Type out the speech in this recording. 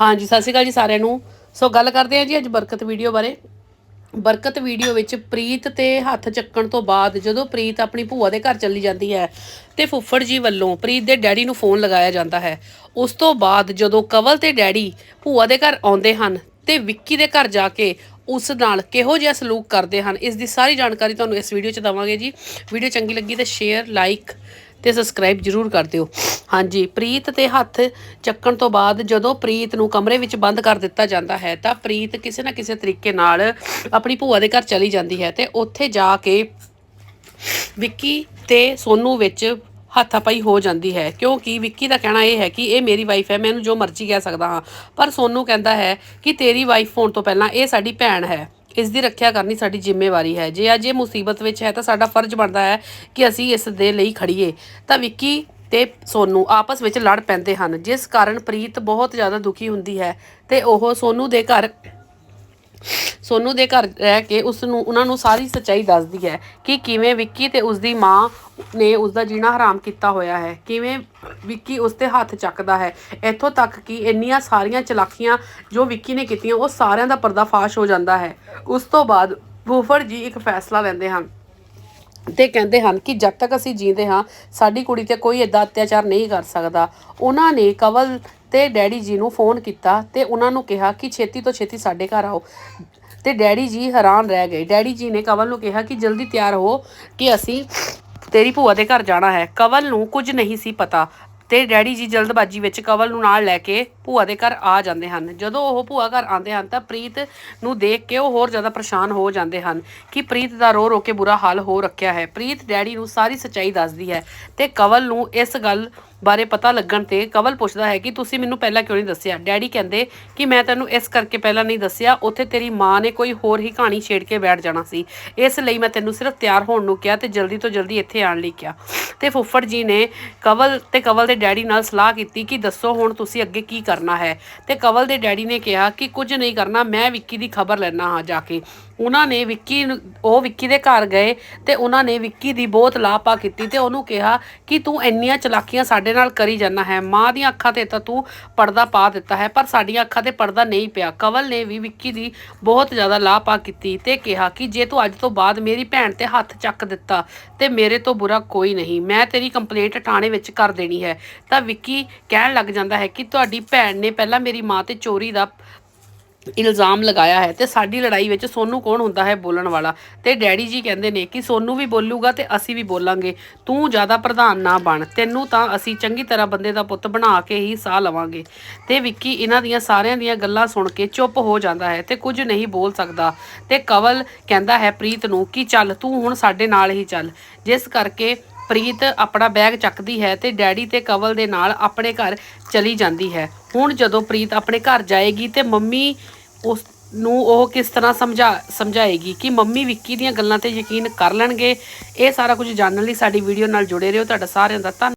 ਹਾਂਜੀ, ਸਤਿ ਸ਼੍ਰੀ ਅਕਾਲ ਜੀ ਸਾਰਿਆਂ ਨੂੰ। ਸੋ ਗੱਲ ਕਰਦੇ ਹਾਂ ਜੀ ਅੱਜ ਬਰਕਤ ਵੀਡੀਓ ਬਾਰੇ। ਬਰਕਤ ਵੀਡੀਓ ਵਿੱਚ ਪ੍ਰੀਤ ਤੇ ਹੱਥ ਚੱਕਣ ਤੋਂ ਬਾਅਦ ਜਦੋਂ ਪ੍ਰੀਤ ਆਪਣੀ ਭੂਆ ਦੇ ਘਰ ਚੱਲੀ ਜਾਂਦੀ ਹੈ ਤੇ ਫੁੱਫੜ ਜੀ ਵੱਲੋਂ ਪ੍ਰੀਤ ਦੇ ਡੈਡੀ ਨੂੰ ਫੋਨ ਲਗਾਇਆ ਜਾਂਦਾ ਹੈ। ਉਸ ਤੋਂ ਬਾਅਦ ਜਦੋਂ ਕਵਲ ਤੇ ਡੈਡੀ ਭੂਆ ਦੇ ਘਰ ਆਉਂਦੇ ਹਨ ਤੇ ਵਿੱਕੀ ਦੇ ਘਰ ਜਾ ਕੇ ਉਸ ਨਾਲ ਕਿਹੋ ਜਿਹਾ ਸਲੂਕ ਕਰਦੇ ਹਨ, ਇਸ ਦੀ ਸਾਰੀ ਜਾਣਕਾਰੀ ਤੁਹਾਨੂੰ ਇਸ ਵੀਡੀਓ 'ਚ ਦਵਾਂਗੇ ਜੀ। ਵੀਡੀਓ ਚੰਗੀ ਲੱਗੀ ਤਾਂ ਸ਼ੇਅਰ ਲਾਈਕ ਤੇ ਸਬਸਕ੍ਰਾਈਬ ਜਰੂਰ ਕਰ ਦਿਓ। ਹਾਂਜੀ, ਪ੍ਰੀਤ ਤੇ ਹੱਥ ਚੱਕਣ ਤੋਂ ਬਾਅਦ ਜਦੋਂ ਪ੍ਰੀਤ ਨੂੰ ਕਮਰੇ ਵਿੱਚ ਬੰਦ ਕਰ ਦਿੱਤਾ ਜਾਂਦਾ ਹੈ, ਤਾਂ ਪ੍ਰੀਤ ਕਿਸੇ ਨਾ ਕਿਸੇ ਤਰੀਕੇ ਨਾਲ ਆਪਣੀ ਭੂਆ ਦੇ ਘਰ ਚਲੀ ਜਾਂਦੀ ਹੈ ਤੇ ਉੱਥੇ ਜਾ ਕੇ ਵਿੱਕੀ ਤੇ ਸੋਨੂ ਵਿੱਚ ਹੱਥਾਪਾਈ ਹੋ ਜਾਂਦੀ ਹੈ। ਕਿਉਂਕਿ ਵਿੱਕੀ ਦਾ ਕਹਿਣਾ ਇਹ ਹੈ ਕਿ ਇਹ ਮੇਰੀ ਵਾਈਫ ਹੈ, ਮੈਂ ਇਹਨੂੰ ਜੋ ਮਰਜ਼ੀ ਕਹਿ ਸਕਦਾ ਹਾਂ। ਪਰ ਸੋਨੂ ਕਹਿੰਦਾ ਹੈ ਕਿ ਤੇਰੀ ਵਾਈਫ ਹੋਣ ਤੋਂ ਪਹਿਲਾਂ ਇਹ ਸਾਡੀ ਭੈਣ ਹੈ। ਇਸ ਦੀ ਰੱਖਿਆ ਕਰਨੀ ਸਾਡੀ ਜ਼ਿੰਮੇਵਾਰੀ ਹੈ। ਜੇ ਅੱਜ ਇਹ ਮੁਸੀਬਤ ਵਿੱਚ ਹੈ ਤਾਂ ਸਾਡਾ ਫਰਜ਼ ਬਣਦਾ ਹੈ ਕਿ ਅਸੀਂ ਇਸ ਦੇ ਲਈ ਖੜੀਏ ਤਾਂ ਵਿੱਕੀ ਤੇ ਸੋਨੂ ਆਪਸ ਵਿੱਚ ਲੜ ਪੈਂਦੇ ਹਨ, ਜਿਸ ਕਾਰਨ ਪ੍ਰੀਤ ਬਹੁਤ ਜ਼ਿਆਦਾ ਦੁਖੀ ਹੁੰਦੀ ਹੈ ਤੇ ਉਹ ਸੋਨੂ ਦੇ ਘਰ ਸੋਨੂ ਦੇ ਘਰ ਰਹਿ ਕੇ ਉਸ ਨੂੰ ਉਹਨਾਂ ਨੂੰ ਸਾਰੀ ਸੱਚਾਈ ਦੱਸਦੀ ਹੈ ਕਿ ਕਿਵੇਂ ਵਿੱਕੀ ਤੇ ਉਸ ਦੀ ਮਾਂ ਨੇ ਉਸ ਦਾ ਜੀਣਾ ਹਰਾਮ ਕੀਤਾ ਹੋਇਆ ਹੈ। ਕਿਵੇਂ ਵਿੱਕੀ ਉਸ ਤੇ ਹੱਥ ਚੱਕਦਾ ਹੈ। ਇੱਥੋਂ ਤੱਕ ਕਿ ਇੰਨੀਆਂ ਸਾਰੀਆਂ ਚਲਾਕੀਆਂ ਜੋ ਵਿੱਕੀ ਨੇ ਕੀਤੀਆਂ, ਉਹ ਸਾਰਿਆਂ ਦਾ ਪਰਦਾਫਾਸ਼ ਹੋ ਜਾਂਦਾ ਹੈ। ਉਸ ਤੋਂ ਬਾਅਦ ਬੂਫਰ ਜੀ ਇੱਕ ਫੈਸਲਾ ਲੈਂਦੇ ਹਨ ਤੇ ਕਹਿੰਦੇ ਹਨ ਕਿ ਜਦ ਤੱਕ ਅਸੀਂ ਜੀਂਦੇ ਹਾਂ, ਸਾਡੀ ਕੁੜੀ ਤੇ ਕੋਈ ਏਦਾਂ ਅਤਿਆਚਾਰ ਨਹੀਂ ਕਰ ਸਕਦਾ। ਉਹਨਾਂ ਨੇ ਕਵਲ ਤੇ ਡੈਡੀ ਜੀ ਨੂੰ ਫੋਨ ਕੀਤਾ ਤੇ ਉਹਨਾਂ ਨੂੰ ਕਿਹਾ ਕਿ ਛੇਤੀ ਤੋਂ ਛੇਤੀ ਸਾਡੇ ਘਰ ਆਓ। ਤੇ ਡੈਡੀ ਜੀ ਹੈਰਾਨ ਰਹਿ ਗਏ। ਡੈਡੀ ਜੀ ਨੇ ਕਵਲ ਨੂੰ ਕਿਹਾ ਕਿ ਜਲਦੀ ਤਿਆਰ ਹੋ ਕਿ ਅਸੀਂ ਤੇਰੀ ਭੂਆ ਦੇ ਘਰ ਜਾਣਾ ਹੈ। ਕਵਲ ਨੂੰ ਕੁਝ ਨਹੀਂ ਸੀ ਪਤਾ। ਤੇ ਡੈਡੀ ਜੀ ਜਲਦਬਾਜੀ ਵਿੱਚ ਕਵਲ ਨੂੰ ਨਾਲ ਲੈ ਕੇ ਭੂਆ ਦੇ ਘਰ ਆ ਜਾਂਦੇ ਹਨ। ਜਦੋਂ ਉਹ ਭੂਆ ਘਰ ਆਉਂਦੇ ਹਨ ਤਾਂ ਪ੍ਰੀਤ ਨੂੰ ਦੇਖ ਕੇ ਉਹ ਹੋਰ ਜ਼ਿਆਦਾ ਪਰੇਸ਼ਾਨ ਹੋ ਜਾਂਦੇ ਹਨ ਕਿ ਪ੍ਰੀਤ ਦਾ ਰੋ ਰੋ ਕੇ ਬੁਰਾ ਹਾਲ ਹੋ ਰੱਖਿਆ ਹੈ। ਪ੍ਰੀਤ ਡੈਡੀ ਨੂੰ ਸਾਰੀ ਸੱਚਾਈ ਦੱਸਦੀ ਹੈ ਤੇ ਕਵਲ ਨੂੰ ਇਸ ਗੱਲ ਬਾਰੇ ਪਤਾ ਲੱਗਣ ਤੇ ਕਵਲ ਪੁੱਛਦਾ ਹੈ ਕਿ ਤੁਸੀਂ ਮੈਨੂੰ ਪਹਿਲਾਂ ਕਿਉਂ ਨਹੀਂ ਦੱਸਿਆ? ਡੈਡੀ ਕਹਿੰਦੇ ਕਿ ਮੈਂ ਤੈਨੂੰ ਇਸ ਕਰਕੇ ਪਹਿਲਾਂ ਨਹੀਂ ਦੱਸਿਆ, ਉੱਥੇ ਤੇਰੀ ਮਾਂ ਨੇ ਕੋਈ ਹੋਰ ਹੀ ਕਹਾਣੀ ਛੇੜ ਕੇ ਬੈਠ ਜਾਣਾ ਸੀ। ਇਸ ਲਈ ਮੈਂ ਤੈਨੂੰ ਸਿਰਫ ਤਿਆਰ ਹੋਣ ਨੂੰ ਕਿਹਾ ਤੇ ਜਲਦੀ ਤੋਂ ਜਲਦੀ ਇੱਥੇ ਆਉਣ ਲਈ ਕਿਹਾ। ਤੇ ਫੁੱਫੜ ਜੀ ਨੇ ਕਵਲ ਤੇ ਕਵਲ ਦੇ ਡੈਡੀ ਨਾਲ ਸਲਾਹ ਕੀਤੀ ਕਿ ਦੱਸੋ ਹੁਣ ਤੁਸੀਂ ਅੱਗੇ ਕੀ ਕਰਨਾ ਹੈ। ਤੇ ਕਵਲ ਦੇ ਡੈਡੀ ਨੇ ਕਿਹਾ ਕਿ ਕੁਝ ਨਹੀਂ ਕਰਨਾ, ਮੈਂ ਵਿੱਕੀ ਦੀ ਖਬਰ ਲੈਣਾ ਹਾਂ ਜਾ ਕੇ। ਉਹਨਾਂ ਨੇ ਵਿੱਕੀ ਉਹ ਵਿੱਕੀ ਦੇ ਘਰ ਗਏ ਤੇ ਉਹਨਾਂ ਨੇ ਵਿੱਕੀ ਦੀ ਬਹੁਤ ਲਾਪਾ ਕੀਤੀ ਤੇ ਉਹਨੂੰ ਕਿਹਾ ਕਿ ਤੂੰ ਇੰਨੀਆਂ ਚਲਾਕੀਆਂ ਸਾਡੇ ਨਾਲ ਕਰੀ ਜਾਂਦਾ ਹੈ। ਮਾਂ ਦੀਆਂ ਅੱਖਾਂ ਤੇ ਤਾਂ ਤੂੰ ਪਰਦਾ ਪਾ ਦਿੱਤਾ ਹੈ, ਪਰ ਸਾਡੀਆਂ ਅੱਖਾਂ ਤੇ ਪਰਦਾ ਨਹੀਂ ਪਿਆ। ਕਵਲ ਨੇ ਵੀ ਵਿੱਕੀ ਦੀ ਬਹੁਤ ਜ਼ਿਆਦਾ ਲਾਪਾ ਕੀਤੀ ਤੇ ਕਿਹਾ ਕਿ ਜੇ ਤੂੰ ਅੱਜ ਤੋਂ ਬਾਅਦ ਮੇਰੀ ਭੈਣ ਤੇ ਹੱਥ ਚੱਕ ਦਿੱਤਾ ਤੇ ਮੇਰੇ ਤੋਂ ਬੁਰਾ ਕੋਈ ਨਹੀਂ, ਮੈਂ ਤੇਰੀ ਕੰਪਲੇਂਟ ਥਾਣੇ ਵਿੱਚ ਕਰ ਦੇਣੀ ਹੈ। ਤਾਂ ਵਿੱਕੀ ਕਹਿਣ ਲੱਗ ਜਾਂਦਾ ਹੈ ਕਿ ਤੁਹਾਡੀ ਭੈਣ ਨੇ ਪਹਿਲਾਂ ਮੇਰੀ ਮਾਂ ਤੇ ਚੋਰੀ ਦਾ ਇਲਜ਼ਾਮ ਲਗਾਇਆ ਹੈ ਤੇ ਸਾਡੀ ਲੜਾਈ ਵਿੱਚ ਸੋਨੂੰ ਕੌਣ ਹੁੰਦਾ ਹੈ ਬੋਲਣ ਵਾਲਾ? ਤੇ ਡੈਡੀ ਜੀ ਕਹਿੰਦੇ ਨੇ ਕਿ ਸੋਨੂੰ ਵੀ ਬੋਲੂਗਾ ਤੇ ਅਸੀਂ ਵੀ ਬੋਲਾਂਗੇ। ਤੂੰ ਜ਼ਿਆਦਾ ਪ੍ਰਧਾਨ ਨਾ ਬਣ, ਤੈਨੂੰ ਤਾਂ ਅਸੀਂ ਚੰਗੀ ਤਰ੍ਹਾਂ ਬੰਦੇ ਦਾ ਪੁੱਤ ਬਣਾ ਕੇ ਹੀ ਸਾਹ ਲਵਾਂਗੇ। ਤੇ ਵਿੱਕੀ, ਇਹਨਾਂ ਦੀਆਂ ਸਾਰਿਆਂ ਦੀਆਂ ਗੱਲਾਂ ਸੁਣ ਕੇ ਚੁੱਪ ਹੋ ਜਾਂਦਾ ਹੈ ਤੇ ਕੁਝ ਨਹੀਂ ਬੋਲ ਸਕਦਾ। ਤੇ ਕਵਲ ਕਹਿੰਦਾ ਹੈ ਪ੍ਰੀਤ ਨੂੰ ਕਿ ਚੱਲ, ਤੂੰ ਹੁਣ ਸਾਡੇ ਨਾਲ ਹੀ ਚੱਲ। ਜਿਸ ਕਰਕੇ ਪ੍ਰੀਤ ਆਪਣਾ ਬੈਗ ਚੱਕਦੀ ਹੈ ਤੇ ਡੈਡੀ ਤੇ ਕਵਲ ਦੇ ਨਾਲ ਆਪਣੇ ਘਰ ਚਲੀ ਜਾਂਦੀ ਹੈ। ਹੁਣ ਜਦੋਂ ਪ੍ਰੀਤ ਆਪਣੇ ਘਰ ਜਾਏਗੀ ਤੇ ਮੰਮੀ ਉਸ ਨੂੰ ਉਹ ਕਿਸ ਤਰ੍ਹਾਂ ਸਮਝਾ, ਸਮਝਾਏਗੀ ਕਿ ਮੰਮੀ ਵਿੱਕੀ ਦੀਆਂ ਗੱਲਾਂ ਤੇ ਯਕੀਨ ਕਰ ਲੈਣਗੇ। ਇਹ ਸਾਰਾ ਕੁਝ ਜਾਣਨ ਲਈ ਸਾਡੀ ਵੀਡੀਓ ਨਾਲ ਜੁੜੇ ਰਹੋ। ਤੁਹਾਡਾ ਸਾਰਿਆਂ ਦਾ ਧੰਨਵਾਦ।